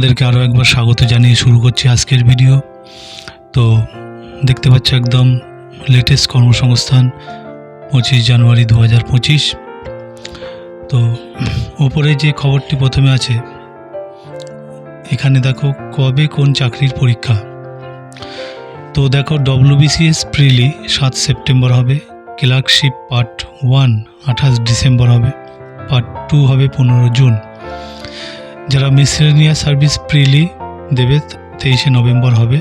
তোমাদেরকে আরও একবার স্বাগত জানিয়ে শুরু করছি আজকের ভিডিও। তো দেখতে পাচ্ছ একদম লেটেস্ট কর্মসংস্থান, পঁচিশ জানুয়ারি দু হাজার পঁচিশ। তো ওপরে যে খবরটি প্রথমে আছে, এখানে দেখো কবে কোন চাকরির পরীক্ষা। তো দেখো ডব্লিউবিসিএস প্রিলি সাত সেপ্টেম্বর হবে, ক্লার্কশিপ পার্ট ওয়ান আঠাশ ডিসেম্বর হবে, পার্ট টু হবে পনেরো জুন। যারা মিসলেনিয়াস সার্ভিস প্রিলি দেবে, তেইশে নভেম্বর হবে।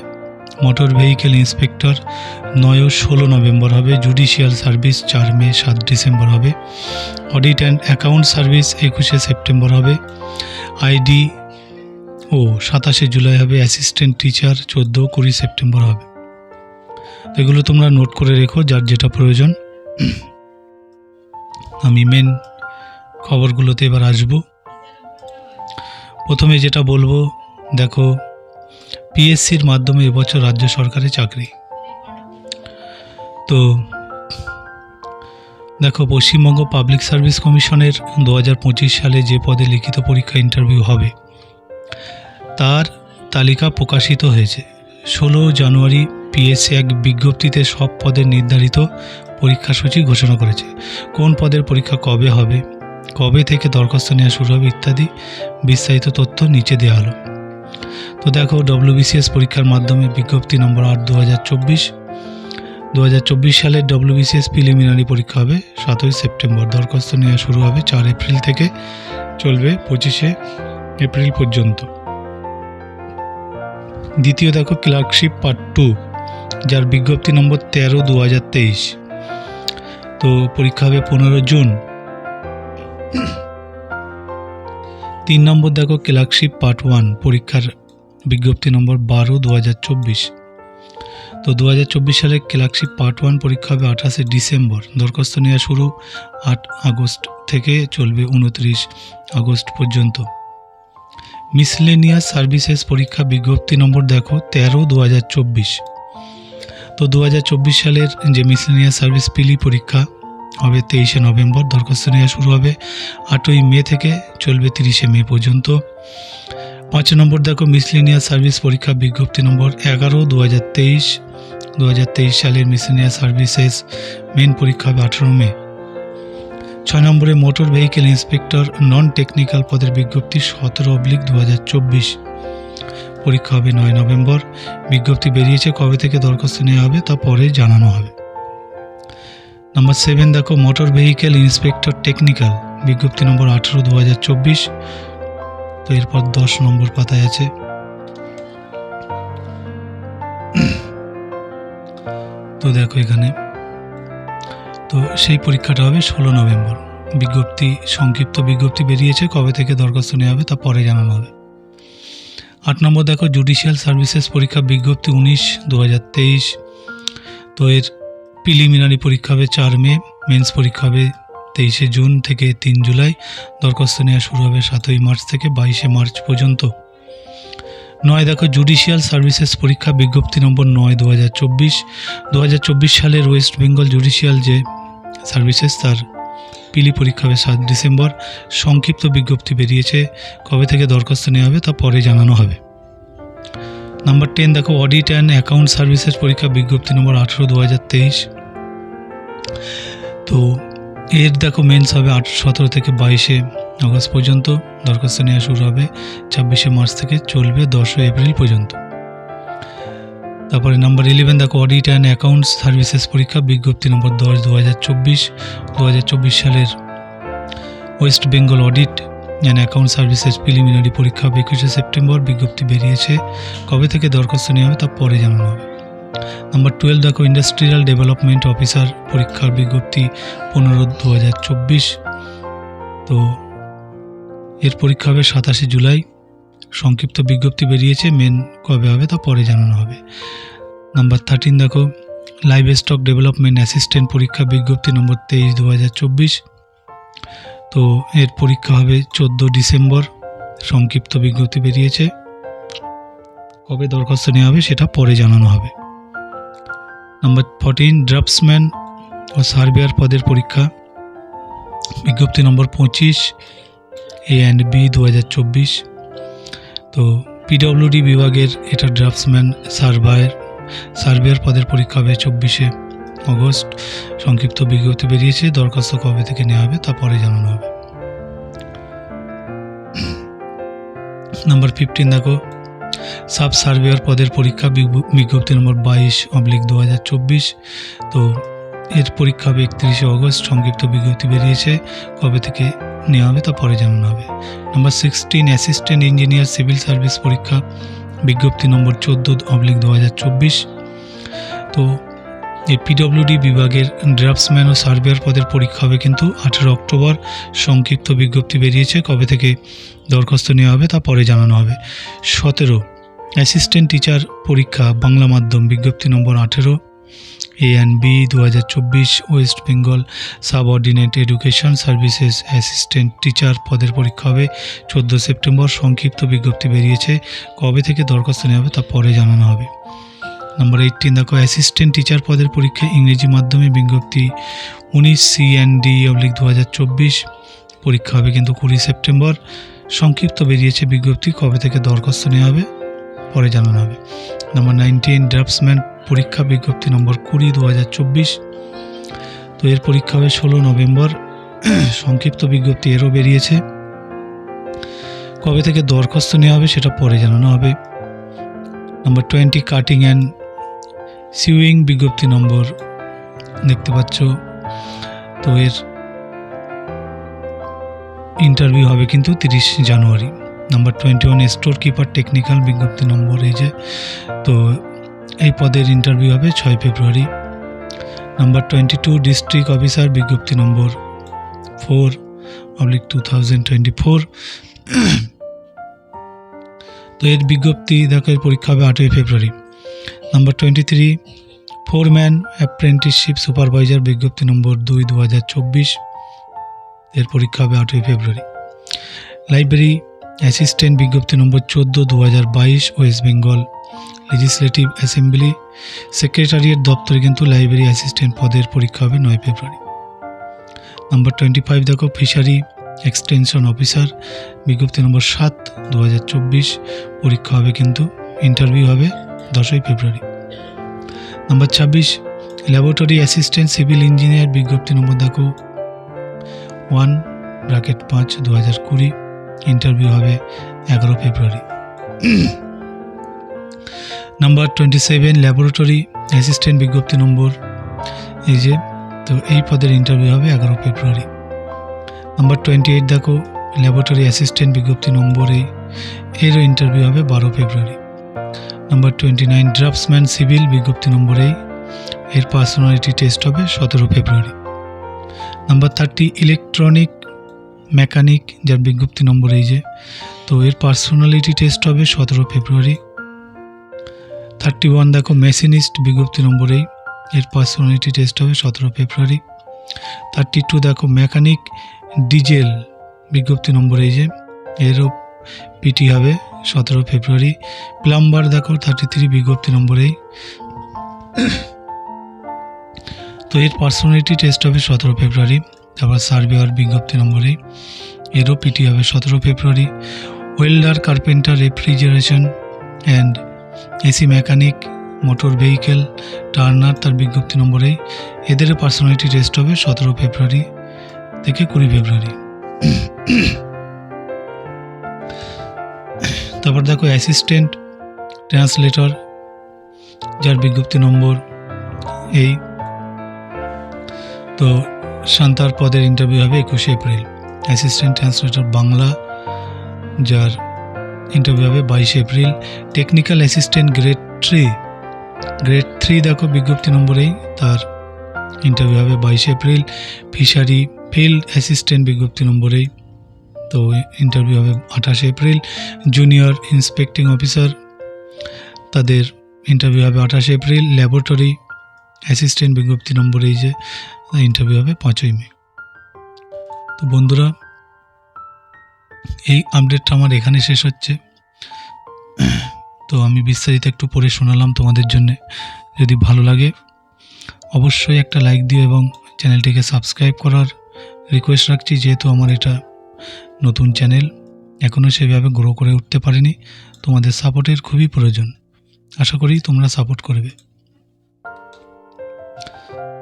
মোটর ভেহিকেল ইন্সপেক্টর নয় ও ষোলো নভেম্বর হবে। জুডিশিয়াল সার্ভিস চার মে সাত ডিসেম্বর হবে। অডিট অ্যান্ড অ্যাকাউন্ট সার্ভিস একুশে সেপ্টেম্বর হবে। আইডি, ও, সাতাশে জুলাই হবে। অ্যাসিস্ট্যান্ট টিচার চোদ্দ কুড়ি সেপ্টেম্বর হবে। এগুলো তোমরা নোট করে রেখো, যার যেটা প্রয়োজন। আমি মেন খবরগুলোতে এবার আসব। প্রথমে যেটা বলব, দেখো পিএসসির মাধ্যমে এবছর রাজ্য সরকারি চাকরি। তো, দেখো, পশ্চিমবঙ্গ পাবলিক সার্ভিস কমিশনের দু হাজার পঁচিশ সালে যে পদে লিখিত পরীক্ষা ইন্টারভিউ হবে, তার তালিকা প্রকাশিত হয়েছে। ষোলো জানুয়ারি পিএসসি এক বিজ্ঞপ্তিতে সব পদের নির্ধারিত পরীক্ষাসূচি ঘোষণা করেছে। কোন পদের পরীক্ষা কবে হবে? কবে থেকে দরখাস্ত নেওয়া শুরু হবে ইত্যাদি বিস্তারিত তথ্য নিচে দেওয়া হলো। তো দেখো ডব্লিউবিসিএস পরীক্ষার মাধ্যমে বিজ্ঞপ্তি নম্বর আট দু হাজার চব্বিশ দু হাজার চব্বিশ সালের ডব্লিউবিসিএস প্রিলিমিনারি পরীক্ষা হবে সাতই সেপ্টেম্বর। দরখাস্ত নেওয়া শুরু হবে চার এপ্রিল থেকে, চলবে পঁচিশে এপ্রিল পর্যন্ত। দ্বিতীয় দেখো, ক্লার্কশিপ পার্ট টু, যার বিজ্ঞপ্তি নম্বর তেরো দু হাজার তেইশ। তো পরীক্ষা হবে পনেরো জুন। তিন নম্বর দেখো ক্লার্কশিপ পার্ট ওয়ান পরীক্ষার বিজ্ঞপ্তি নম্বর বারো দু হাজার চব্বিশ। তো দু হাজার চব্বিশ সালে ক্লার্কশিপ পার্ট ওয়ান পরীক্ষা হবে আঠাশে ডিসেম্বর। দরখাস্ত নেওয়া শুরু আট আগস্ট থেকে চলবে উনত্রিশ আগস্ট পর্যন্ত। মিসলেনিয়াস সার্ভিসেস পরীক্ষা বিজ্ঞপ্তি নম্বর দেখো, তেরো দু হাজার চব্বিশ। তো দু হাজার চব্বিশ সালের যে মিসলেনিয়াস সার্ভিস পিলি পরীক্ষা হবে তেইশে নভেম্বর, দরখাস্ত নেওয়া শুরু হবে আটই মে থেকে চলবে তিরিশে মে পর্যন্ত। পাঁচ নম্বর দেখো, মিসলেনিয়াস সার্ভিস পরীক্ষা বিজ্ঞপ্তি নম্বর এগারো দু হাজার তেইশ দু হাজার তেইশ সালের মিসলেনিয়াস সার্ভিসেস মেন পরীক্ষা হবে আঠেরো মে। ছয় নম্বরে motor vehicle inspector non technical পদের বিজ্ঞপ্তি সতেরো অবলিক দু হাজার চব্বিশ। পরীক্ষা হবে নয় নভেম্বর। বিজ্ঞপ্তি বেরিয়েছে কবে থেকে দরখাস্ত নেওয়া হবে তা পরে জানানো হবে। নাম্বার সেভেন দেখো মোটর ভেহিকেল ইন্সপেক্টর টেকনিক্যাল বিজ্ঞপ্তি নম্বর আঠেরো দু হাজার চব্বিশ। তো এরপর দশ নম্বর পাতায় আছে। তো দেখো এখানে। তো সেই পরীক্ষাটা হবে ষোলো নভেম্বর। বিজ্ঞপ্তি, সংক্ষিপ্ত বিজ্ঞপ্তি বেরিয়েছে, কবে থেকে দরখাস্ত নেওয়া হবে তা পরে জানানো হবে। আট নম্বর, দেখো জুডিশিয়াল সার্ভিসেস পরীক্ষা, বিজ্ঞপ্তি উনিশ দু হাজার তেইশ। তো এর প্রিলিমিনারি পরীক্ষা হবে চার মে, মেন্স পরীক্ষা হবে তেইশে জুন থেকে তিন জুলাই, দরখাস্ত নেওয়া শুরু হবে সাতই মার্চ থেকে বাইশে মার্চ পর্যন্ত। নয় দেখো, জুডিশিয়াল সার্ভিসেস পরীক্ষা বিজ্ঞপ্তি নম্বর নয় দু হাজার চব্বিশ। দু হাজার চব্বিশ সালের ওয়েস্ট বেঙ্গল জুডিশিয়াল যে সার্ভিসেস, তার পিলি পরীক্ষা হবে সাত ডিসেম্বর। সংক্ষিপ্ত বিজ্ঞপ্তি বেরিয়েছে কবে থেকে দরখাস্ত নেওয়া হবে তা পরে জানানো হবে। নাম্বার টেন দেখো, অডিট অ্যান্ড অ্যাকাউন্ট সার্ভিসেস পরীক্ষা বিজ্ঞপ্তি নম্বর আঠেরো দু হাজার তেইশ। তো এর দেখো মেন্স হবে আট, সতেরো থেকে বাইশে আগস্ট পর্যন্ত দরখাস্ত নেওয়া শুরু হবে, ছাব্বিশে মার্চ থেকে চলবে, দশই এপ্রিল পর্যন্ত। তারপরে নাম্বার ইলেভেন দেখো অডিট অ্যান্ড অ্যাকাউন্টস সার্ভিসেস পরীক্ষা, বিজ্ঞপ্তি নম্বর দশ দু হাজার চব্বিশ দু হাজার চব্বিশ সালের West Bengal audit and account services preliminary পরীক্ষা হবে একুশে সেপ্টেম্বর বিজ্ঞপ্তি বেরিয়েছে, কবে থেকে দরখাস্ত নেওয়া হবে তা পরে জানানো হবে। নাম্বার টুয়েলভ দেখো ইন্ডাস্ট্রিয়াল ডেভেলপমেন্ট অফিসার পরীক্ষার বিজ্ঞপ্তি পনেরো দু হাজার চব্বিশ। তো এর পরীক্ষা হবে সাতাশে জুলাই। সংক্ষিপ্ত বিজ্ঞপ্তি বেরিয়েছে মেন কবে হবে তা পরে জানানো হবে। নাম্বার থার্টিন দেখো লাইভ স্টক ডেভেলপমেন্ট অ্যাসিস্ট্যান্ট পরীক্ষা বিজ্ঞপ্তি নম্বর তেইশ দু হাজার চব্বিশ। তো এর পরীক্ষা হবে চোদ্দ ডিসেম্বর। সংক্ষিপ্ত বিজ্ঞপ্তি বেরিয়েছে। কবে দরখাস্ত নেওয়া হবে সেটা পরে জানানো হবে। নাম্বার ফোরটিন ড্রাফটসম্যান ও সার্ভেয়ার পদের পরীক্ষা। বিজ্ঞপ্তি নম্বর পঁচিশ এ অ্যান্ড বি দু হাজার চব্বিশ। তো পিডব্লিউডি বিভাগের এটা ড্রাফটসম্যান সার্ভায়ার সার্ভেয়ার পদের পরীক্ষা হবে চব্বিশে অগস্ট। সংক্ষিপ্ত বিজ্ঞপ্তি বেরিয়েছে, দরখাস্ত কবে থেকে নেওয়া হবে তা পরে জানানো হবে। নাম্বার ফিফটিন দেখো সাব সার্ভেয়ার পদের পরীক্ষা বিজ্ঞপ্তি নম্বর বাইশ অবলিক দু হাজার চব্বিশ। তো এর পরীক্ষা হবে একত্রিশে অগস্ট, সংক্ষিপ্ত বিজ্ঞপ্তি বেরিয়েছে। কবে থেকে নেওয়া হবে তা পরে জানানো হবে। Number sixteen assistant engineer civil service পরীক্ষা, বিজ্ঞপ্তি নম্বর চোদ্দ অবলিক দু হাজার চব্বিশ। তো এই পিডব্লিউডি বিভাগের ড্রাফটসম্যান ও সার্ভেয়ার পদের পরীক্ষা হবে কিন্তু আঠেরো অক্টোবর। সংক্ষিপ্ত বিজ্ঞপ্তি বেরিয়েছে কবে থেকে দরখাস্ত নেওয়া হবে তা পরে জানানো হবে। সতেরো, অ্যাসিস্ট্যান্ট টিচার পরীক্ষা, বাংলা মাধ্যম, বিজ্ঞপ্তি নম্বর আঠেরো। এ অ্যান্ড বি দু হাজার চব্বিশ, West Bengal subordinate education services assistant teacher পদের পরীক্ষা হবে। চোদ্দ সেপ্টেম্বর, সংক্ষিপ্ত বিজ্ঞপ্তি বেরিয়েছে কবে থেকে দরখাস্ত নেওয়া হবে তা পরে জানানো হবে। নাম্বার এইটিন দেখো অ্যাসিস্ট্যান্ট টিচার পদের পরীক্ষা ইংরেজি মাধ্যমে বিজ্ঞপ্তি, উনিশ সি অ্যান্ড ডি অবলিক দু হাজার চব্বিশ, পরীক্ষা হবে কিন্তু কুড়ি সেপ্টেম্বর। সংক্ষিপ্ত বেরিয়েছে বিজ্ঞপ্তি, কবে থেকে দরখাস্ত নেওয়া হবে, পরে জানানো হবে। নাম্বার নাইনটিন ড্রাফটসম্যান পরীক্ষা বিজ্ঞপ্তি নম্বর কুড়ি দু হাজার চব্বিশ। তো এর পরীক্ষা হবে ষোলো নভেম্বর। সংক্ষিপ্ত বিজ্ঞপ্তি এরও বেরিয়েছে। কবে থেকে দরখাস্ত নেওয়া হবে সেটা পরে জানানো হবে। Number twenty cutting and sewing বিজ্ঞপ্তি নম্বর দেখতে পাচ্ছ। তো এর ইন্টারভিউ হবে কিন্তু তিরিশ January. Number twenty one store keeper technical বিজ্ঞপ্তি নম্বর এই যে। তো এই পদের ইন্টারভিউ হবে ছয় February. Number twenty two district officer বিজ্ঞপ্তি number four public two thousand twenty four তো এর বিজ্ঞপ্তি দেখো পরীক্ষা হবে আটই February. Number twenty three foreman apprenticeship supervisor বিজ্ঞপ্তি নম্বর দুই দু হাজার চব্বিশ, এর পরীক্ষা হবে আটই ফেব্রুয়ারি। লাইব্রেরি অ্যাসিস্ট্যান্ট বিজ্ঞপ্তি নম্বর চোদ্দ দু হাজার বাইশ West Bengal legislative assembly secretariat দপ্তরে কিন্তু লাইব্রেরি অ্যাসিস্ট্যান্ট পদের পরীক্ষা হবে নয় ফেব্রুয়ারি। নাম্বার টোয়েন্টি ফাইভ দেখো ফিশারি এক্সটেনশন অফিসার বিজ্ঞপ্তি নম্বর সাত দু পরীক্ষা হবে কিন্তু ইন্টারভিউ হবে দশই ফেব্রুয়ারি। নাম্বার ছাব্বিশ, ল্যাবরেটরি অ্যাসিস্ট্যান্ট সিভিল ইঞ্জিনিয়ার বিজ্ঞপ্তি নম্বর দেখো। ওয়ান, ব্র্যাকেট পাঁচ দু হাজার কুড়ি, ইন্টারভিউ হবে এগারো February. Number twenty seven, laboratory assistant বিজ্ঞপ্তি নম্বর। এই যে, তো এই পদের ইন্টারভিউ হবে এগারো ফেব্রুয়ারি। নাম্বার টোয়েন্টি এইট দেখো, ল্যাবরেটরি অ্যাসিস্ট্যান্ট বিজ্ঞপ্তি নম্বরে এরও ইন্টারভিউ হবে বারো February. Number twenty nine draftsman civil বিজ্ঞপ্তি নম্বরেই এর পার্সোনালিটি টেস্ট হবে সতেরো February number thirty electronic mechanic যার বিজ্ঞপ্তি নম্বর এই যে, তো এর পার্সোনালিটি টেস্ট হবে সতেরো ফেব্রুয়ারি থার্টি ওয়ান দেখো মেশিনিস্ট বিজ্ঞপ্তি নম্বরেই এর পার্সোনালিটি টেস্ট হবে সতেরো ফেব্রুয়ারি থার্টি টু দেখো মেকানিক ডিজেল বিজ্ঞপ্তি নম্বর এই যে, এরও পিটি হবে সতেরো ফেব্রুয়ারি, প্লাম্বার দেখো থার্টি থ্রি বিজ্ঞপ্তি নম্বরেই তো এর পার্সোনালিটি টেস্ট হবে সতেরো ফেব্রুয়ারি, তারপর সার্ভেয়ার বিজ্ঞপ্তি নম্বরেই এরও পিটি হবে সতেরো February welder carpenter refrigeration and AC mechanic motor vehicle turner তার বিজ্ঞপ্তি নম্বরেই এদেরও পার্সোনালিটি টেস্ট হবে সতেরো ফেব্রুয়ারি থেকে কুড়ি ফেব্রুয়ারি। তারপর দেখো অ্যাসিস্ট্যান্ট ট্রান্সলেটর যার বিজ্ঞপ্তি নম্বর এই। তো শান্তার পদের ইন্টারভিউ হবে একুশে এপ্রিল। অ্যাসিস্ট্যান্ট ট্রান্সলেটর বাংলা, যার ইন্টারভিউ হবে বাইশে April. Technical assistant grade three grade three দেখো বিজ্ঞপ্তি নম্বরেই তার ইন্টারভিউ হবে বাইশে এপ্রিল। ফিশারি ফিল্ড অ্যাসিস্ট্যান্ট বিজ্ঞপ্তি নম্বরেই তো ইন্টারভিউ হবে আঠাশে এপ্রিল। জুনিয়র ইন্সপেক্টিং অফিসার তাদের ইন্টারভিউ হবে আঠাশে এপ্রিল। ল্যাবরেটরি অ্যাসিস্ট্যান্ট বিজ্ঞপ্তি নম্বরেই যে ইন্টারভিউ হবে পাঁচই মে। তো বন্ধুরা, এই আপডেটটা আমার এখানে শেষ হচ্ছে। তো আমি বিস্তারিত একটু পড়ে শোনালাম তোমাদের জন্যে। যদি ভালো লাগে, অবশ্যই একটা লাইক দিও এবং চ্যানেলটিকে সাবস্ক্রাইব করার রিকোয়েস্ট রাখছি। যেহেতু আমার এটা নতুন চ্যানেল এখনও সেভাবে গ্রো করে উঠতে পারেনি, তোমাদের সাপোর্টের খুবই প্রয়োজন। আশা করি তোমরা সাপোর্ট করবে।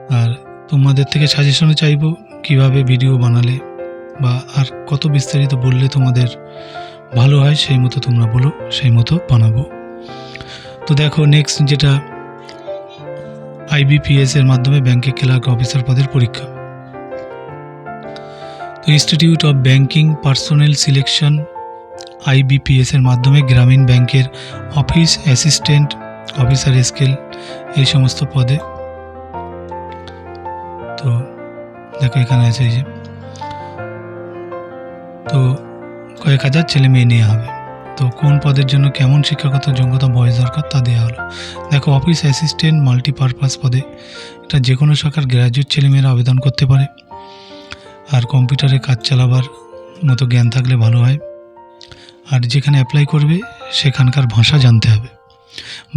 আর তোমাদের থেকে সাজেশনও চাইব কীভাবে ভিডিও বানালে বা আর কত বিস্তারিত বললে তোমাদের ভালো হয়, সেই মতো তোমরা বলো, সেই মতো বানাবো। তো দেখো নেক্সট যেটা আইবিপিএস এর মাধ্যমে ব্যাংকে ক্লার্ক অফিসার পদের পরীক্ষা। Institute of banking personnel selection IBPS এর মাধ্যমে গ্রামীণ ব্যাংকের অফিস অ্যাসিস্ট্যান্ট অফিসার স্কেল এই সমস্ত পদে। তো দেখো এখানে আছে এই যে। তো কয়েক হাজার ছেলে মেয়ে নেওয়া হবে। তো কোন পদের জন্য কেমন শিক্ষাগত যোগ্যতা, বয়স দরকার তা দেওয়া হলো। দেখো অফিস অ্যাসিস্ট্যান্ট মাল্টিপারপাস পদে এটা যে কোনো শাখার গ্র্যাজুয়েট ছেলেমেয়েরা আবেদন করতে পারে। আর কম্পিউটারে কাজ চালাবার মতো জ্ঞান থাকলে ভালো হয়। আর যেখানে অ্যাপ্লাই করবে, সেখানকার ভাষা জানতে হবে।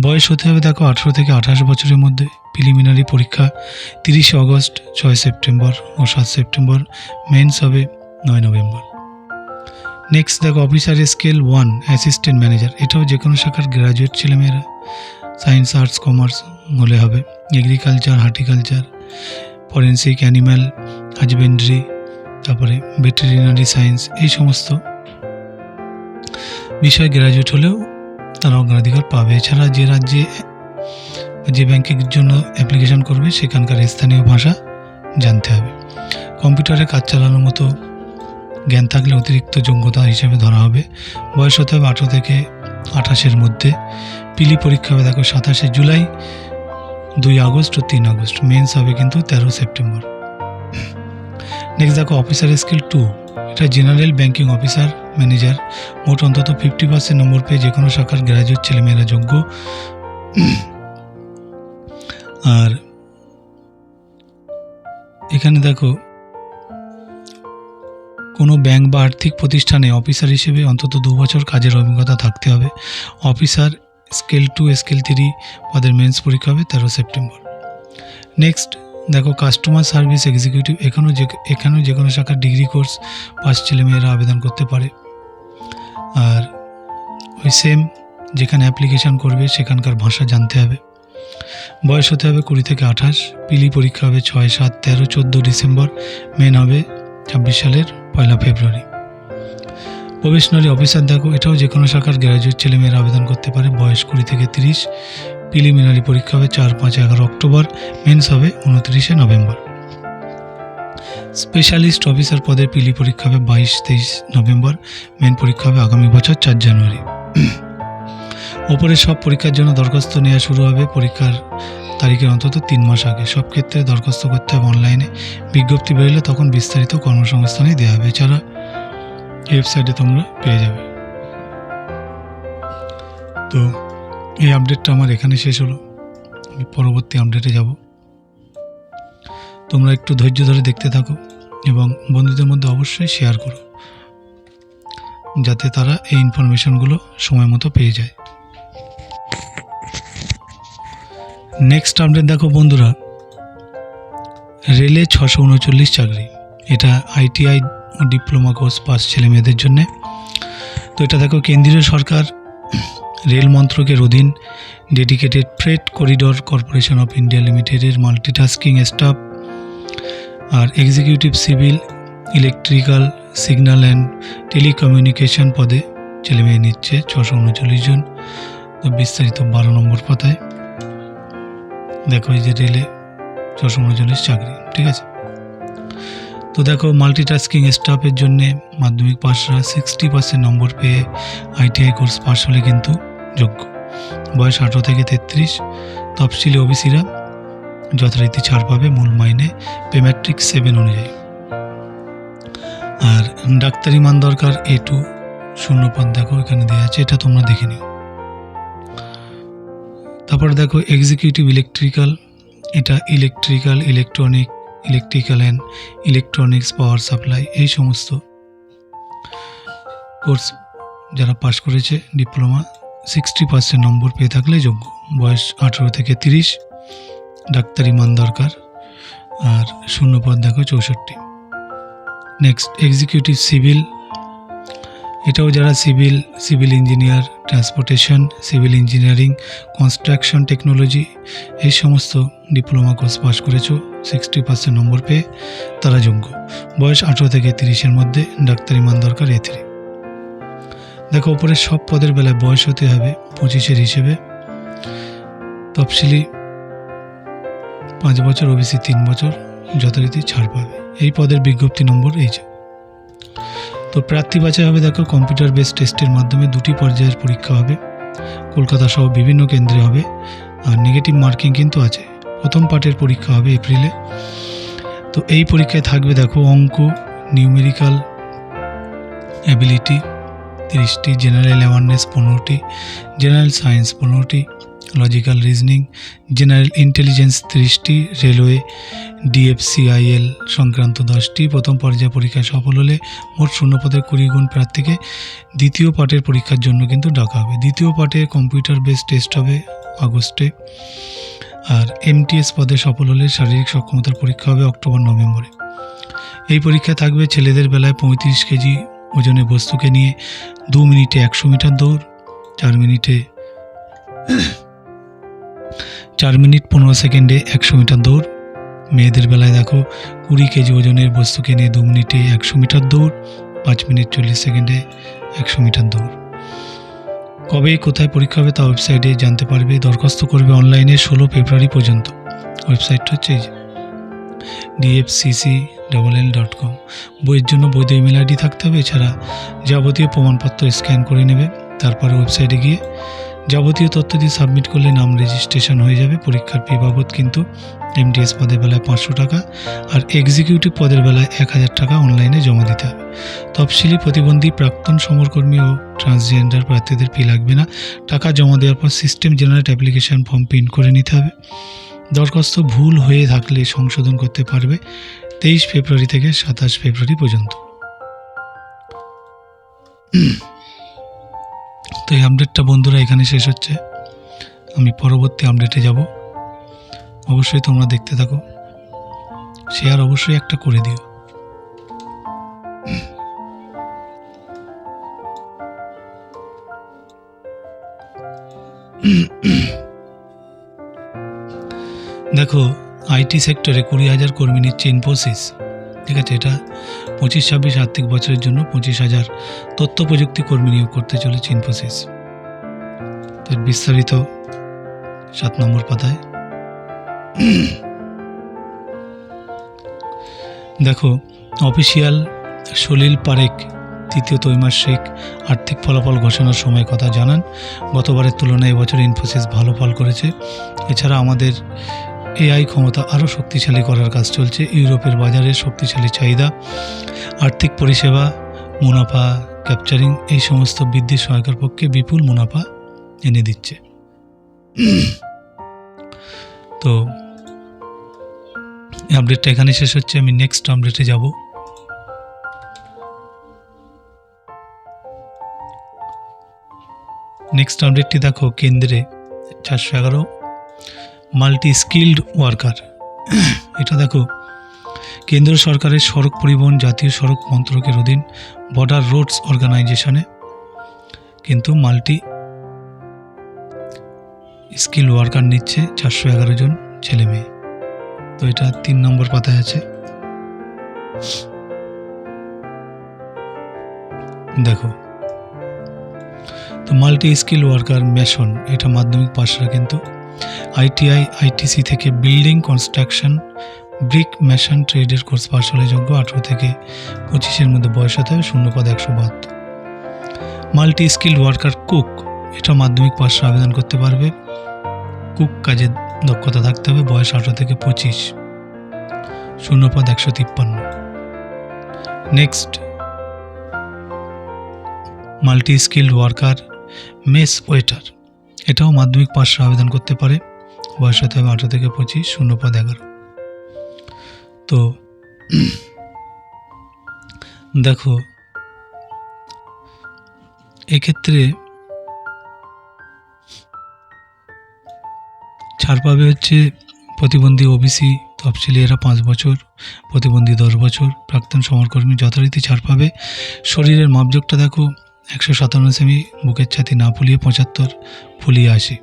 বয়স হতে হবে দেখো আঠেরো থেকে আঠাশ বছরের মধ্যে। প্রিলিমিনারি পরীক্ষা তিরিশে অগস্ট ছয় সেপ্টেম্বর ও সাত সেপ্টেম্বর মেন্স হবে নয় নভেম্বর। নেক্সট দেখো officer scale one assistant manager এটাও যে কোনো শাখার গ্র্যাজুয়েট ছেলেমেয়েরা। সায়েন্স আর্টস কমার্স হলে হবে। Agriculture horticulture forensic animal husbandry তারপরে ভেটেরিনারি সায়েন্স এই সমস্ত বিষয় গ্র্যাজুয়েট হলেও তারা অগ্রাধিকার পাবে। এছাড়া যে রাজ্যে, যে ব্যাংকের জন্য অ্যাপ্লিকেশন করবে, সেখানকার স্থানীয় ভাষা জানতে হবে। কম্পিউটারে কাজ চালানোর মতো জ্ঞান থাকলে অতিরিক্ত যোগ্যতা হিসেবে ধরা হবে। বয়স হতে হবে আঠেরো থেকে আঠাশের মধ্যে। পিলি পরীক্ষা হবে দেখো সাতাশে জুলাই, দুই আগস্ট ও তিন আগস্ট। মেন্স হবে কিন্তু তেরো সেপ্টেম্বর। নেক্সট দেখো অফিসার স্কিল টু এটা জেনারেল ব্যাংকিং অফিসার ম্যানেজার মোট অন্তত ফিফটি পার্সেন্ট নম্বর পেয়ে যে কোনো শাখার গ্র্যাজুয়েট ছেলেমেয়েরা যোগ্য। আর এখানে দেখো, কোনো ব্যাংক বা আর্থিক প্রতিষ্ঠানে অফিসার হিসেবে অন্তত দু বছর কাজের অভিজ্ঞতা থাকতে হবে। Officer scale two scale three পদের মেন্স পরীক্ষা হবে তেরো সেপ্টেম্বর। নেক্সট দেখো কাস্টমার সার্ভিস এক্সিকিউটিভ এখানেও যে এখানেও যে কোনো শাখার ডিগ্রি কোর্স পাস ছেলেমেয়েরা আবেদন করতে পারে। আর ওই সেম যেখানে অ্যাপ্লিকেশান করবে, সেখানকার ভাষা জানতে হবে। বয়স হতে হবে কুড়ি থেকে আঠাশ পিলি পরীক্ষা হবে ছয়, সাত, তেরো, চোদ্দ ডিসেম্বর মেন হবে ছাব্বিশ সালের পয়লা ফেব্রুয়ারি। প্রবেশনারি অফিসার দেখো, এটাও যে কোনো শাখার গ্র্যাজুয়েট ছেলেমেয়েরা আবেদন করতে পারে, বয়স কুড়ি থেকে তিরিশ প্রিলিমিনারি পরীক্ষা হবে চার পাঁচ এগারো অক্টোবর, মেন্স হবে উনত্রিশে নভেম্বর। স্পেশালিস্ট অফিসার পদের পিলি পরীক্ষা হবে বাইশ তেইশ নভেম্বর, মেন পরীক্ষা হবে আগামী বছর চার জানুয়ারি। ওপরের সব পরীক্ষার জন্য দরখাস্ত নেওয়া শুরু হবে পরীক্ষার তারিখের অন্তত তিন মাস আগে। সব ক্ষেত্রে দরখাস্ত করতে হবে অনলাইনে। বিজ্ঞপ্তি বেরোলে তখন বিস্তারিত কর্মসংস্থানে দেওয়া হবে। এছাড়া ওয়েবসাইটে তোমরা পেয়ে যাবে। তো এই আপডেটটা আমার এখানে শেষ হলো। আমি পরবর্তী আপডেটে যাব। তোমরা একটু ধৈর্য ধরে দেখতে থাকো এবং বন্ধুদের মধ্যে অবশ্যই শেয়ার করো, যাতে তারা এই ইনফরমেশনগুলো সময় মতো পেয়ে যায়। নেক্সট আপডেট দেখো বন্ধুরা, রেলে ছশো উনচল্লিশ চাকরি। এটা আইটিআই ডিপ্লোমা কোর্স পাস ছেলে মেয়েদের জন্যে। তো এটা দেখো কেন্দ্রীয় সরকার রেল মন্ত্রকের অধীন dedicated freight corridor corporation of India লিমিটেডের multitasking staff R executive civil electrical signal and telecommunication পদে ছেলে মেয়ে নিচ্ছে ছশো উনচল্লিশ জন। বিস্তারিত বারো নম্বর পাতায় দেখো এই যে রেলে ছশো উনচল্লিশ চাকরি, ঠিক আছে? তো দেখো মাল্টিটাস্কিং স্টাফের জন্যে মাধ্যমিক পাশরা সিক্সটি পার্সেন্ট নম্বর পেয়ে আইটিআই কোর্স পাশ হলে কিন্তু যোগ্য। বয়স আঠারো থেকে তেত্রিশ। তফসিলি ওবিসিরা যথারীতি ছাড় পাবে মূল মাইনে পেমেট্রিক সেভেন অনুযায়ী। আর ডাক্তারি মান দরকার এ টু শূন্য দেখো, এখানে দেওয়া আছে, এটা তোমরা দেখে নিও। তারপর দেখো এক্সিকিউটিভ ইলেকট্রিক্যাল এটা electrical electronic electrical and electronics power supply এই সমস্ত কোর্স যারা পাশ করেছে ডিপ্লোমা সিক্সটি পার্সেন্ট নম্বর পেয়ে থাকলে যোগ্য। বয়স আঠেরো থেকে তিরিশ, ডাক্তারি মান দরকার, আর শূন্য পদ দেখো চৌষট্টি। নেক্সট এক্সিকিউটিভ সিভিল এটাও যারা civil civil engineer transportation civil engineering construction technology এই সমস্ত ডিপ্লোমা কোর্স পাস করেছ সিক্সটি পার্সেন্ট নম্বর পেয়ে তারা যোগ্য। বয়স আঠেরো থেকে তিরিশের মধ্যে ডাক্তারি মান দরকার এ থ্রি দেখো ওপরে সব পদের বেলায় বয়স হতে হবে পঁচিশের হিসেবে। তফসিলি পাঁচ বছর, ওবিসি তিন বছর, যথারীতি ছাড় পাবে। এই পদের বিজ্ঞপ্তি নম্বর এই যে। তো প্রার্থী বাছাই হবে, দেখো কম্পিউটার বেস টেস্টের মাধ্যমে দুটি পর্যায়ের পরীক্ষা হবে। কলকাতা সহ বিভিন্ন কেন্দ্রে হবে। আর নেগেটিভ মার্কিং কিন্তু আছে। প্রথম পার্টের পরীক্ষা হবে এপ্রিলে। তো এই পরীক্ষায় থাকবে, দেখো, অঙ্ক, নিউমেরিক্যাল অ্যাবিলিটি তিরিশটি জেনারেল অ্যাওয়ারনেস পনেরোটি জেনারেল সায়েন্স পনেরোটি লজিক্যাল রিজনিং জেনারেল ইন্টেলিজেন্স তিরিশটি রেলওয়ে ডিএফসিআইএল সংক্রান্ত দশটি, প্রথম পর্যায়ে পরীক্ষায় সফল হলে মোট শূন্যপদের কুড়ি গুণ প্রার্থীকে দ্বিতীয় পার্টের পরীক্ষার জন্য কিন্তু ডাকা হবে। দ্বিতীয় পার্টে কম্পিউটার বেস টেস্ট হবে আগস্টে। আর এমটিএস পদে সফল হলে শারীরিক সক্ষমতার পরীক্ষা হবে অক্টোবর, নভেম্বরে। এই পরীক্ষা থাকবে ছেলেদের বেলায় পঁয়ত্রিশ কেজি ওজনের বস্তুকে নিয়ে দু মিনিটে একশো মিটার দৌড়, চার মিনিটে চার মিনিট পনেরো সেকেন্ডে একশো মিটার দৌড়। মেয়েদের বেলায় দেখো, কুড়ি কেজি ওজনের বস্তুকে নিয়ে দু মিনিটে একশো মিটার দৌড়, পাঁচ মিনিট চল্লিশ সেকেন্ডে একশো মিটার দৌড়। কবে, কোথায় পরীক্ষা হবে তা ওয়েবসাইটে জানতে পারবে। দরখাস্ত করবে অনলাইনে ষোলো ফেব্রুয়ারি পর্যন্ত। ওয়েবসাইটটা হচ্ছে এই ডিএফসিসি ডবল এল ডট কম বইয়ের জন্য বৈধ ইমেল আইডি থাকতে হবে, এছাড়া যাবতীয় প্রমাণপত্র স্ক্যান করে নেবে। তারপরে ওয়েবসাইটে গিয়ে যাবতীয় তথ্য দিয়ে সাবমিট করলে নাম রেজিস্ট্রেশন হয়ে যাবে। পরীক্ষার ফি বাবদ কিন্তু এমটিএস পদের বেলায় পাঁচশো টাকা আর এক্সিকিউটিভ পদের বেলায় এক হাজার টাকা অনলাইনে জমা দিতে হবে। তফসিলি প্রতিবন্ধী প্রাক্তন সমরকর্মী ও ট্রান্সজেন্ডার প্রার্থীদের ফি লাগবে না। টাকা জমা দেওয়ার পর system generate application form print করে নিতে হবে। দরখাস্ত ভুল হয়ে থাকলে সংশোধন করতে পারবে তেইশ ফেব্রুয়ারি থেকে সাতাশ ফেব্রুয়ারি পর্যন্ত। তো এই আপডেটটা বন্ধুরা এখানে শেষ হচ্ছে। আমি পরবর্তী আপডেটে যাব। অবশ্যই তোমরা দেখতে থাকো। শেয়ার অবশ্যই একটা করে দিও। দেখো, আইটি সেক্টরে কুড়ি হাজার কর্মী নিচ্ছে ইনফোসিস ঠিক আছে, এটা পঁচিশ, ছাব্বিশ আর্থিক বছরের জন্য পঁচিশ হাজার তথ্য প্রযুক্তি কর্মী নিয়োগ করতে চলেছে ইনফোসিস তো এর বিস্তারিত সাত নম্বর পাতায়। দেখো, অফিসিয়াল সলিল পারেক, তৃতীয় ত্রৈমাসিক আর্থিক ফলাফল ঘোষণার সময় কথা জানান। গতবারের তুলনায় এবছর ইনফোসিস ভালো ফল করেছে। এছাড়া আমাদের এআই ক্ষমতা আরও শক্তিশালী করার কাজ চলছে। ইউরোপের বাজারে শক্তিশালী চাহিদা, আর্থিক পরিষেবা, মুনাফা ক্যাপচারিং এই সমস্ত বৃদ্ধি সহায়কের পক্ষে বিপুল মুনাফা এনে দিচ্ছে। তো আপডেটটা এখানে শেষ হচ্ছে। আমি নেক্সট আপডেটে যাব। নেক্সট আপডেটটি দেখো, কেন্দ্রে চারশো এগারো মাল্টি স্কিল্ড ওয়ার্কার। এটা দেখো, কেন্দ্র সরকারের সড়ক পরিবহন জাতীয় সড়ক মন্ত্রকের অধীন বর্ডার রোডস অর্গানাইজেশনে কিন্তু মাল্টি স্কিল ওয়ার্কার নিচ্ছে চারশো এগারো জন ছেলে মেয়ে। তো এটা তিন নম্বর পাতায় আছে। দেখো, তো মাল্টি স্কিল ওয়ার্কার মেশন, এটা মাধ্যমিক পাশরা কিন্তু আইটিআই, আইটিসি থেকে বিল্ডিং কনস্ট্রাকশন, ব্রিক মেশন ট্রেডের কোর্স পাশ হলে যোগ্য আঠেরো থেকে পঁচিশের মধ্যে বয়স হতে হবে শূন্য পদ একশো বাহাত্তর। মাল্টি স্কিল ওয়ার্কার কুক, এটা মাধ্যমিক পাশে আবেদন করতে পারবে। কুক কাজের দক্ষতা থাকতে হবে, বয়স আঠেরো থেকে পঁচিশ। শূন্য পদ একশো তিপ্পান্ন। Next. Multi skilled worker mess waiter. এটাও মাধ্যমিক পাশে আবেদন করতে পারে। বয়স হতে হবে আঠেরো থেকে পঁচিশ শূন্যপদ এগারো। তো দেখো, এক্ষেত্রে ছাড় পাবে হচ্ছে প্রতিবন্ধী ওবিসি তফসিলি এরা পাঁচ বছর, প্রতিবন্ধী দশ বছর, প্রাক্তন সমরকর্মী যথারীতি ছাড় পাবে। শরীরের মাপজোকটা দেখো একশো সাতান্ন সেমি বুকের ছাতি না ফুলিয়ে পঁচাত্তর ফুলিয়ে আসে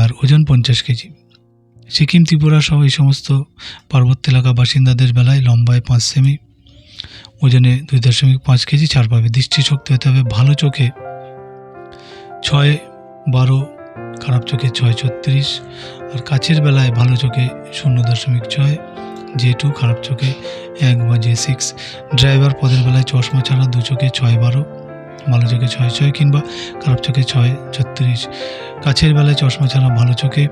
আর ওজন পঞ্চাশ কেজি। সিকিম ত্রিপুরা সহ এই সমস্ত পার্বত্য এলাকা বাসিন্দাদের বেলায় লম্বায় পাঁচ সেমি, ওজনে দুই দশমিক পাঁচ কেজি ছাড় পাবে। দৃষ্টিশক্তি হতে হবে ভালো চোখে ছয় বারো, খারাপ চোখে ছয় ছত্রিশ আর কাছের বেলায় ভালো চোখে শূন্য দশমিক ছয়, জে টু, খারাপ চোখে এক বা জে সিক্স। ড্রাইভার পদের বেলায় চশমা ছাড়া দু চোখে ছয় বারো ভালো চোখে ছয় ছয় কিংবা খারাপ চোখে ছয় ছত্রিশ। কাছের বেলায় চশমা ছাড়া ভালো চোখে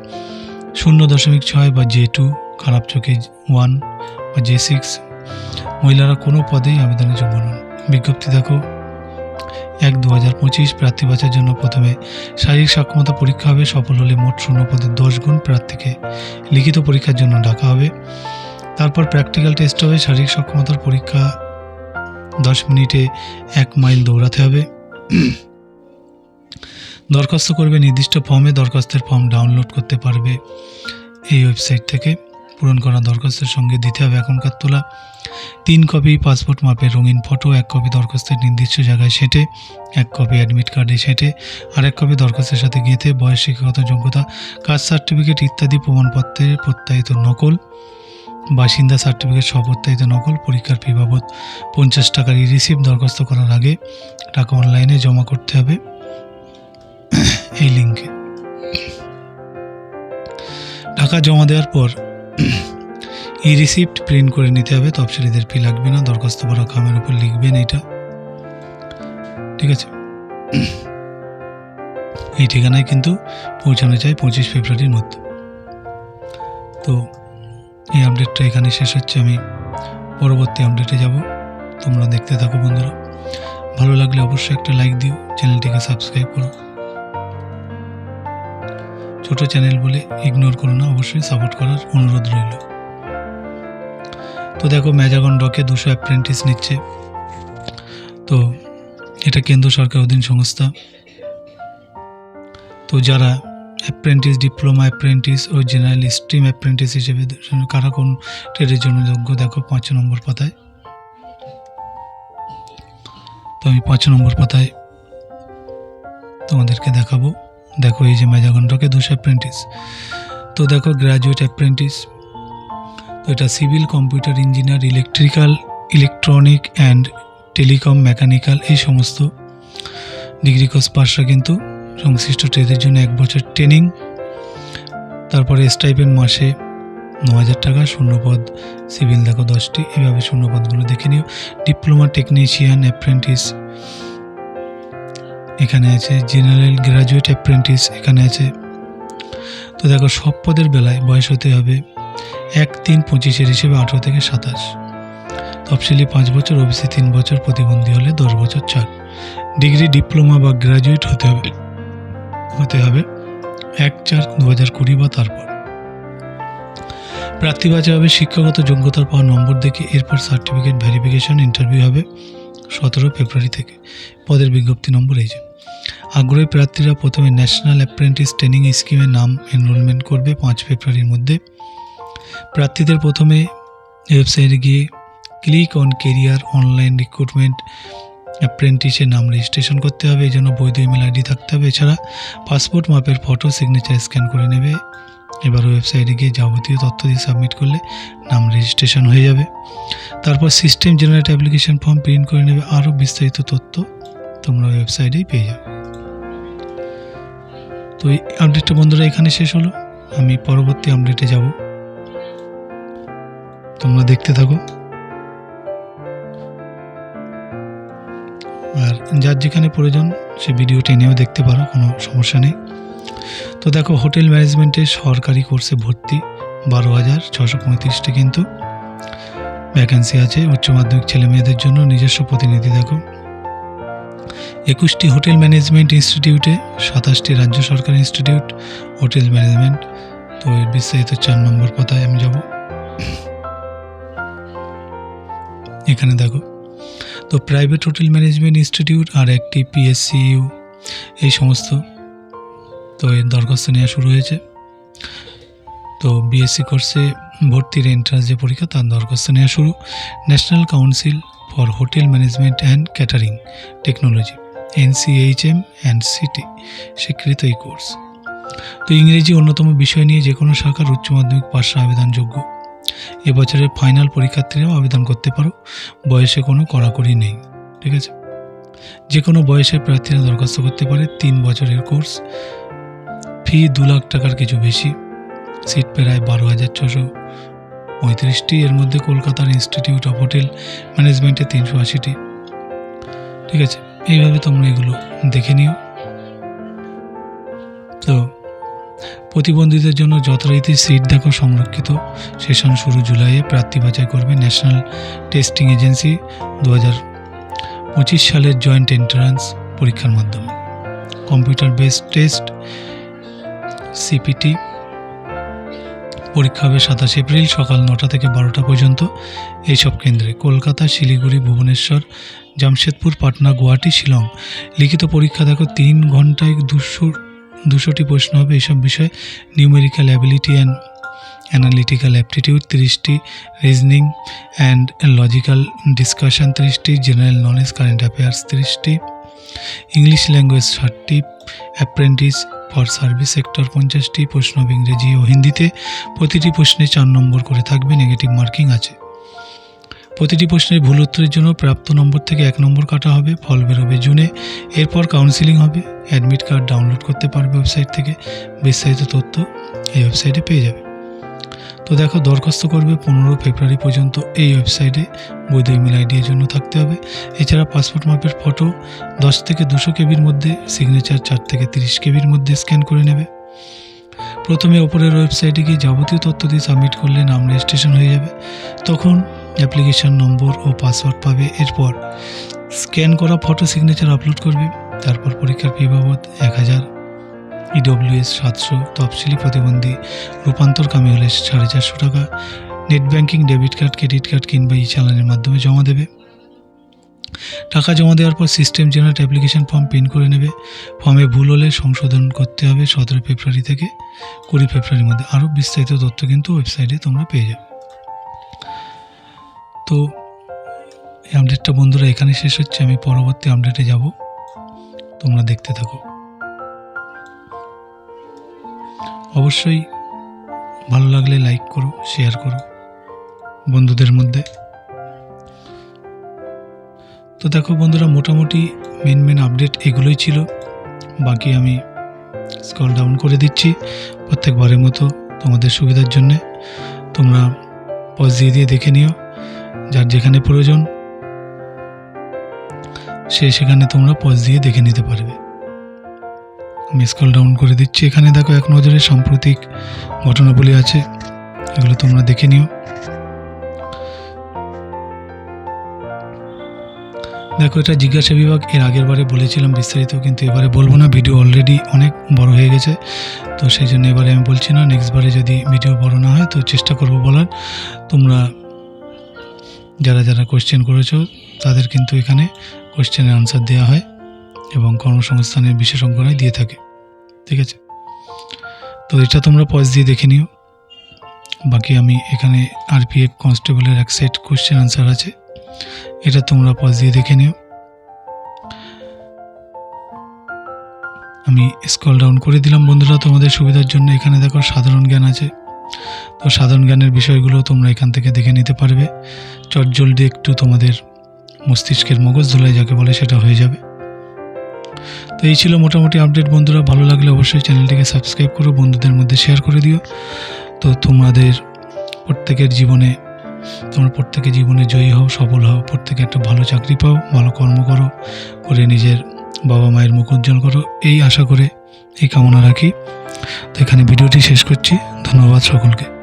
শূন্য দশমিক ছয় বা জে টু, খারাপ চোখে ওয়ান বা জে সিক্স। মহিলারা কোনো পদেই আবেদনের যোগ্য নন। বিজ্ঞপ্তি দেখো, এক দু হাজার পঁচিশ প্রার্থী বাছার জন্য প্রথমে শারীরিক সক্ষমতা পরীক্ষা হবে, সফল হলে মোট শূন্য পদের দশ গুণ প্রার্থীকে লিখিত পরীক্ষার জন্য ডাকা হবে। তারপর প্র্যাকটিক্যাল টেস্ট হবে, শারীরিক সক্ষমতার পরীক্ষা দশ মিনিটে এক মাইল দৌড়াতে হবে। দরখাস্ত করবে নির্দিষ্ট ফর্মে, দরখাস্তের ফর্ম ডাউনলোড করতে পারবে এই ওয়েবসাইট থেকে। পূরণ করা দরখাস্তের সঙ্গে দিতে হবে এখনকার তোলা। তিন কপি, পাসপোর্ট মাপের রঙিন ফটো, এক কপি দরখাস্তের নির্দিষ্ট জায়গায় সেটে, এক কপি অ্যাডমিট কার্ডে সেটে আর এক কপি দরখাস্তের সাথে গেঁথে, বয়স, শিক্ষাগত যোগ্যতা, কাস্ট সার্টিফিকেট ইত্যাদি প্রমাণপত্রের প্রত্যায়িত নকল। বাসিন্দা সার্টিফিকেট সপ্রত্যায়িত নকল পরীক্ষার ফি বাবদ পঞ্চাশ টাকার ই রিসিপ্ট দরখাস্ত করার আগে টাকা অনলাইনে জমা করতে হবে। এই লিঙ্কে। টাকা জমা দেওয়ার পর ই রিসিপ্ট প্রিন্ট করে নিতে হবে। তফসিলিদের ফি লাগবে না, দরখাস্ত করা খামের উপর লিখবেন এটা। ঠিক আছে? এই ঠিকানায় কিন্তু পৌঁছানো চাই পঁচিশ ফেব্রুয়ারির মধ্যে। তো এই আপডেটটা এখানে শেষ হচ্ছে। আমি পরবর্তী আপডেটে যাব। তোমরা দেখতে থাকো বন্ধুরা। ভালো লাগলে অবশ্যই একটা লাইক দিও। চ্যানেলটিকে সাবস্ক্রাইব করো। ছোট চ্যানেল বলে ইগনোর করো না। অবশ্যই সাপোর্ট করার অনুরোধ রইল। তো দেখো ম্যাজাগন ডকে দুশো অ্যাপ্রেন্টিস নিচ্ছে। তো এটা কেন্দ্র সরকার অধীন সংস্থা। তো যারা অ্যাপ্রেন্টিস ডিপ্লোমা অ্যাপ্রেন্টিস ও জেনারেল স্ট্রিম অ্যাপ্রেন্টিস হিসেবে কারা কোন ট্রেডের জন্য যোগ্য? দেখো পাঁচ নম্বর পাতায়। তো আমি পাঁচ নম্বর পাতায় তোমাদেরকে দেখাবো। দেখো এই যে মেজাগন্ডকে দুশো অ্যাপ্রেন্টিস তো দেখো গ্র্যাজুয়েট অ্যাপ্রেন্টিস তো এটা civil computer engineer electrical electronic and telecom mechanical এই সমস্ত ডিগ্রি কোর্স পাশরা কিন্তু। সংশ্লিষ্ট ট্রেডের জন্য এক বছর ট্রেনিং, তারপরে স্টাইপেন মাসে ন হাজার টাকা, শূন্যপদ সিভিল দেখো দশটি। এভাবে শূন্যপদগুলো দেখে নিও। ডিপ্লোমা টেকনিশিয়ান অ্যাপ্রেন্টিস এখানে আছে জেনারেল গ্র্যাজুয়েট অ্যাপ্রেন্টিস এখানে আছে। তো দেখো সব পদের বেলায় বয়স হতে হবে এক তিন পঁচিশের হিসেবে আঠেরো থেকে সাতাশ। তফসিলি পাঁচ বছর, ওবিসি তিন বছর, প্রতিবন্ধী হলে দশ বছর ছাড় ডিগ্রি, ডিপ্লোমা বা গ্র্যাজুয়েট হতে হবে। হতে হবে এক চার দু হাজার কুড়ি বা তারপর। প্রার্থী বাজে হবে শিক্ষাগত যোগ্যতার পাওয়া নম্বর দেখে এরপর সার্টিফিকেট ভেরিফিকেশন ইন্টারভিউ হবে সতেরো ফেব্রুয়ারি থেকে। পদের বিজ্ঞপ্তি নম্বর এই যে। আগ্রহী প্রার্থীরা প্রথমে ন্যাশনাল অ্যাপ্রেন্টিস ট্রেনিং স্কিমে নাম এনরোলমেন্ট করবে পাঁচ ফেব্রুয়ারির মধ্যে। প্রার্থীদের প্রথমে ওয়েবসাইটে গিয়ে click on career online recruitment অ্যাপ্রেন্টিসের নাম রেজিস্ট্রেশন করতে হবে এই জন্য বৈধ ইমেল আইডি থাকতে হবে। এছাড়া পাসপোর্ট মাপের ফটো সিগনেচার স্ক্যান করে নেবে। এবার ওয়েবসাইটে গিয়ে যাবতীয় তথ্য দিয়ে সাবমিট করলে নাম রেজিস্ট্রেশন হয়ে যাবে। তারপর system generate application form print করে নেবে। আরও বিস্তারিত তথ্য তোমরা ওয়েবসাইটেই পেয়ে যাবে। তো এই আপডেটটা বন্ধুরা এখানে শেষ হলো। আমি পরবর্তী আপডেটে যাব। তোমরা দেখতে থাকো। আর যার যেখানে প্রয়োজন সে ভিডিও টেনেও দেখতে পারো, কোনো সমস্যা নেই। তো দেখো, হোটেল ম্যানেজমেন্টে সরকারি কোর্সে ভর্তি, বারো হাজার ছশো পঁয়ত্রিশটি কিন্তু ভ্যাকেন্সি আছে। উচ্চ মাধ্যমিক ছেলে মেয়েদের জন্য নিজস্ব প্রতিনিধি দেখো। একুশটি হোটেল ম্যানেজমেন্ট ইনস্টিটিউটে, সাতাশটি রাজ্য সরকার ইনস্টিটিউট, হোটেল ম্যানেজমেন্ট। তো এর বিস্তারিত চার নম্বর পাতায় আমি যাব। এখানে দেখো তো প্রাইভেট হোটেল ম্যানেজমেন্ট ইনস্টিটিউট আর একটি পিএসসিইউ এই সমস্ত। তো এর দরখাস্ত নেওয়া শুরু হয়েছে। তো বিএসসি কোর্সে ভর্তির এন্ট্রান্স যে পরীক্ষা, তার দরখাস্ত নেওয়া শুরু। National council for hotel management and catering technology NCHM and CT স্বীকৃত এই কোর্স তো ইংরেজি অন্যতম বিষয় নিয়ে যে কোনো শাখার উচ্চ মাধ্যমিক পাশে আবেদনযোগ্য এবছরের ফাইনাল পরীক্ষার্থীরাও আবেদন করতে পারো। বয়সে কোনো কড়াকড়ি নেই, ঠিক আছে? যে কোনো বয়সের প্রার্থীরা দরখাস্ত করতে পারে, তিন বছরের কোর্স। ফি দু লাখ টাকার কিছু বেশি। সিট প্রায় বারো হাজার ছশো পঁয়ত্রিশটি। এর মধ্যে কলকাতার ইনস্টিটিউট অফ হোটেল ম্যানেজমেন্টে তিনশো আশিটি। ঠিক আছে? এইভাবে তোমরা এগুলো দেখে নিও। তো প্রতিবন্ধীদের জন্য যথারীতি সিট দেখো সংরক্ষিত। সেশন শুরু জুলাইয়ে প্রার্থী বাছাই করবে ন্যাশনাল টেস্টিং এজেন্সি দু পঁচিশ সালের জয়েন্ট এন্ট্রান্স পরীক্ষার মাধ্যমে। কম্পিউটার বেসড টেস্ট, সিপিটি, পরীক্ষা হবে সাতাশ এপ্রিল সকাল নটা থেকে বারোটা পর্যন্ত। এইসব কেন্দ্রে কলকাতা, শিলিগুড়ি, ভুবনেশ্বর, জামশেদপুর, পাটনা, গুয়াহাটি, শিলং। লিখিত পরীক্ষা দেখো তিন ঘন্টায় দুশো দুশোটি প্রশ্ন হবে এইসব বিষয়ে numerical ability and analytical aptitude তিরিশটি রিজনিং অ্যান্ড লজিক্যাল ডিসকাশন তিরিশটি জেনারেল নলেজ কারেন্ট অ্যাফেয়ার্স তিরিশটি। ইংলিশ ল্যাঙ্গুয়েজ ষাটটি অ্যাপ্রেন্টিস ফর সার্ভিস সেক্টর পঞ্চাশটি, প্রশ্ন ইংরেজি ও হিন্দিতে। প্রতিটি প্রশ্নে চার নম্বর করে থাকবে নেগেটিভ মার্কিং আছে। প্রতিটি প্রশ্নের ভুল উত্তরের জন্য প্রাপ্ত নম্বর থেকে এক নম্বর কাটা হবে, ফল বেরোবে জুনে। এরপর কাউন্সিলিং হবে অ্যাডমিট কার্ড ডাউনলোড করতে পারবে ওয়েবসাইট থেকে। বিস্তারিত তথ্য এই ওয়েবসাইটে পেয়ে যাবে। তো দেখো, দরখাস্ত করবে পনেরো ফেব্রুয়ারি পর্যন্ত এই ওয়েবসাইটে বৈধ ইমেল আইডি এর জন্য থাকতে হবে। এছাড়া পাসপোর্ট মাপের ফটো দশ থেকে দুশো কেবির মধ্যে সিগনেচার চার থেকে তিরিশ কেবির মধ্যে স্ক্যান করে নেবে। প্রথমে ওপরের ওয়েবসাইটে গিয়ে যাবতীয় তথ্য দিয়ে সাবমিট করলে নাম রেজিস্ট্রেশন হয়ে যাবে। তখন অ্যাপ্লিকেশন নম্বর ও পাসওয়ার্ড পাবে। এরপর স্ক্যান করা ফটো সিগনেচার আপলোড করবে। তারপর পরীক্ষার ফি বাবদ এক হাজার। ইডব্লিউএস সাতশো তফসিলি প্রতিবন্ধী। রূপান্তরকামী হলে সাড়ে চারশো টাকা। Net banking debit card credit card কিংবা ই চালানের মাধ্যমে জমা দেবে। টাকা জমা দেওয়ার পর system generate application form print করে নেবে। ফর্মে ভুল হলে সংশোধন করতে হবে সতেরো ফেব্রুয়ারি থেকে। কুড়ি ফেব্রুয়ারির মধ্যে আরও বিস্তারিত তথ্য কিন্তু ওয়েবসাইটে তোমরা পেয়ে যাবে। তো এই আপডেটটা বন্ধুরা এখানে শেষ হচ্ছে। আমি পরবর্তী আপডেটে যাব। তোমরা দেখতে থাকো। অবশ্যই ভালো লাগলে লাইক করো শেয়ার করো বন্ধুদের মধ্যে। তো দেখো বন্ধুরা, মোটামুটি মেন মেন আপডেট এগুলোই ছিল। বাকি আমি স্কল ডাউন করে দিচ্ছি প্রত্যেকবারের মতো তোমাদের সুবিধার জন্যে। তোমরা পজ দিয়ে দিয়ে দেখে নিও। যার যেখানে প্রয়োজন, সে সেখানে তোমরা পজ দিয়ে দেখে নিতে পারবে। আমি স্কল ডাউন করে দিচ্ছি। এখানে দেখো এক নজরে সাম্প্রতিক ঘটনাবলী আছে। এগুলো তোমরা দেখে নিও। দেখো, এটা জিজ্ঞাসা বিভাগ, এর আগের বারে বলেছিলাম বিস্তারিত, কিন্তু এবারে বলব না। ভিডিও অলরেডি অনেক বড় হয়ে গেছে। তো সেই জন্য এবারে আমি বলছি না নেক্সট বারে যদি ভিডিও বড় না হয়, তো চেষ্টা করব বলার। তোমরা যারা যারা কোয়েশ্চেন করেছ, তাদের কিন্তু এখানে কোয়েশ্চেনের আনসার দেওয়া হয় এবং কর্মসংস্থানের বিশেষজ্ঞরাই দিয়ে থাকে। ঠিক আছে? তো এটা তোমরা পজ দিয়ে দেখে নিও। বাকি আমি এখানে আরপিএফ কনস্টেবলের এক সেট কোয়েশ্চেন আনসার আছে। এটা তোমরা পজ দিয়ে দেখে নিও। আমি স্কল ডাউন করে দিলাম বন্ধুরা, তোমাদের সুবিধার জন্য। এখানে দেখো সাধারণ জ্ঞান আছে। তো সাধারণ জ্ঞানের বিষয়গুলো তোমরা এখান থেকে দেখে নিতে পারবে। চটজলদি একটু তোমাদের মস্তিষ্কের মগজ ধোলাই যাকে বলে সেটা হয়ে যাবে। তো এই ছিল মোটামুটি আপডেট বন্ধুরা, ভালো লাগলে অবশ্যই চ্যানেলটিকে সাবস্ক্রাইব করো, বন্ধুদের মধ্যে শেয়ার করে দিও। তো তোমাদের প্রত্যেকের জীবনে, তোমরা প্রত্যেকে জীবনে জয়ী হও, সফল হও, প্রত্যেকে একটা ভালো চাকরি পাও, ভালো কর্ম করো, করে নিজের বাবা মায়ের মুখ উজ্জ্বল করো, এই আশা করে এই কামনা রাখি। তো এখানে ভিডিওটি শেষ করছি, ধন্যবাদ সকলকে।